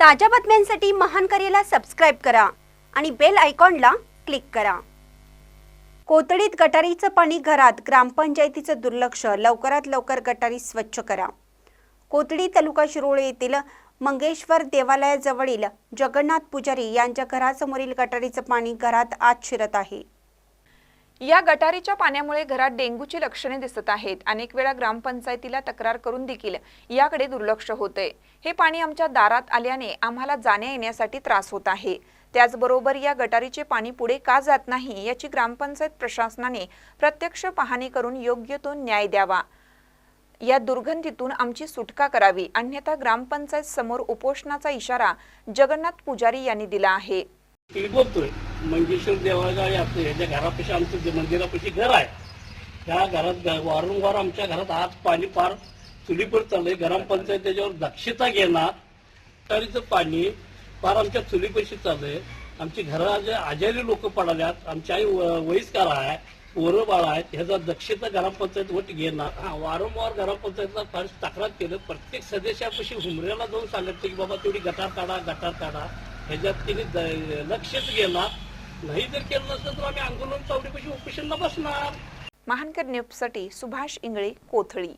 ताज्या बातम्यांसाठी महान करेला सबस्क्राईब करा आणि बेल आयकॉनला क्लिक करा. कोथळीत गटारीचं पाणी घरात ग्रामपंचायतीचं दुर्लक्ष लवकरात लवकर गटारी स्वच्छ करा. कोथळी तालुका शिरोळे येथील मंगेश्वर देवालयाजवळील जगन्नाथ पुजारी यांच्या घरासमोरील गटारीचं पाणी घरात आत शिरत आहे. या गटारीच्या पाण्यामुळे घरात डेंग्यूची लक्षणे दिसत आहेत. अनेक वेळा ग्रामपंचायतीला तक्रार करून देखील याकडे दुर्लक्ष होते हे पाणी आमच्या दारात आल्याने आम्हाला जाण्या येण्यासाठी त्रास होत आहे. त्याचबरोबर या गटारीचे पाणी पुढे का जात नाही याची ग्रामपंचायत प्रशासनाने प्रत्यक्ष पाहणी करून योग्य तो न्याय द्यावा. या दुर्गंधीतून आमची सुटका करावी. अन्यथा ग्रामपंचायत समोर उपोषणाचा इशारा जगन्नाथ पुजारी यांनी दिला आहे. मंगेश्वर देवाळगाव आपलं ह्याच्या घरापाशी आमचं जे मंदिरापाशी घर आहे. त्या घरात वारंवार आमच्या घरात आज पाणी पार चुलीपर चाललंय. ग्रामपंचायत त्याच्यावर दक्षता घेणार तरीचं पाणी पार आमच्या चुलीपाशी चाललंय. आमची घरा जे आजारी लोक पडाल्यात. आमची आई व- आहे पोरं बाळ आहेत ह्याचा दक्षता ग्रामपंचायत वट घेणार. हा वारंवार ग्रामपंचायतला फार तक्रार केलं. प्रत्येक सदस्यापाशी हुमऱ्याला जाऊन सांगितलं की बाबा तेवढी गटार काढा गटार काढा. ह्याच्यात तिने द- लक्षच घेणार. नाही जर केलं नसतं तर आम्ही आंदोलन चौडीपाशी उपोषणला बसणार. महानकर न्यूजसाठी सुभाष इंगळे कोथळी.